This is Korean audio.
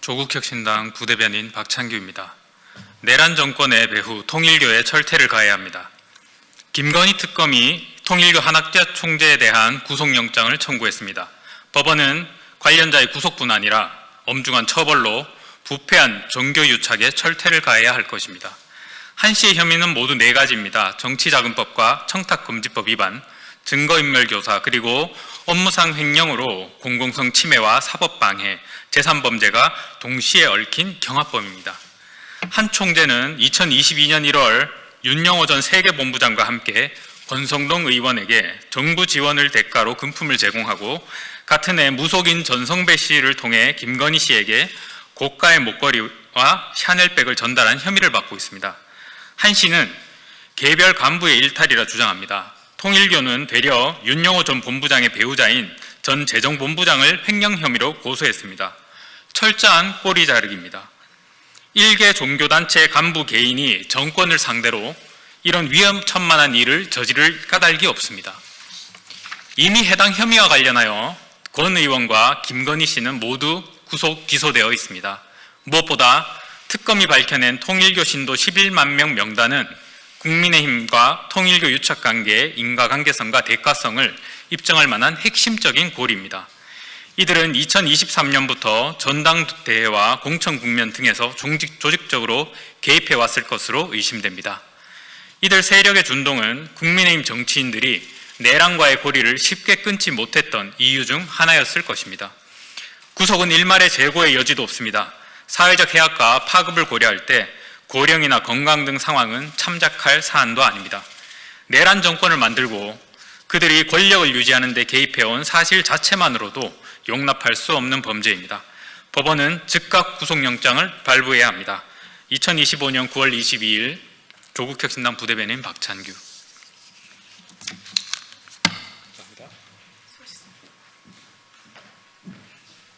조국혁신당 부대변인 박창규입니다. 내란 정권의 배후 통일교에 철퇴를 가해야 합니다. 김건희 특검이 통일교 한학자 총재에 대한 구속영장을 청구했습니다. 법원은 관련자의 구속뿐 아니라 엄중한 처벌로 부패한 종교유착에 철퇴를 가해야 할 것입니다. 한 씨의 혐의는 모두 네 가지입니다. 정치자금법과 청탁금지법 위반, 증거인멸 교사, 그리고 업무상 횡령으로 공공성 침해와 사법방해, 재산범죄가 동시에 얽힌 경합범입니다. 한 총재는 2022년 1월 윤영호 전 세계본부장과 함께 권성동 의원에게 정부 지원을 대가로 금품을 제공하고 같은 해 무속인 전성배 씨를 통해 김건희 씨에게 고가의 목걸이와 샤넬백을 전달한 혐의를 받고 있습니다. 한 씨는 개별 간부의 일탈이라 주장합니다. 통일교는 되려 윤영호 전 본부장의 배우자인 전 재정본부장을 횡령 혐의로 고소했습니다. 철저한 꼬리 자르기입니다. 일개 종교단체 간부 개인이 정권을 상대로 이런 위험천만한 일을 저지를 까닭이 없습니다. 이미 해당 혐의와 관련하여 권 의원과 김건희 씨는 모두 구속 기소되어 있습니다. 무엇보다 특검이 밝혀낸 통일교 신도 11만 명 명단은 국민의힘과 통일교 유착관계의 인과관계성과 대가성을 입증할 만한 핵심적인 고리입니다. 이들은 2023년부터 전당대회와 공천국면 등에서 조직적으로 개입해 왔을 것으로 의심됩니다. 이들 세력의 준동은 국민의힘 정치인들이 내란과의 고리를 쉽게 끊지 못했던 이유 중 하나였을 것입니다. 구속은 일말의 재고의 여지도 없습니다. 사회적 해악과 파급을 고려할 때 고령이나 건강 등 상황은 참작할 사안도 아닙니다. 내란 정권을 만들고 그들이 권력을 유지하는 데 개입해온 사실 자체만으로도 용납할 수 없는 범죄입니다. 법원은 즉각 구속영장을 발부해야 합니다. 2025년 9월 22일 조국혁신당 부대변인 박찬규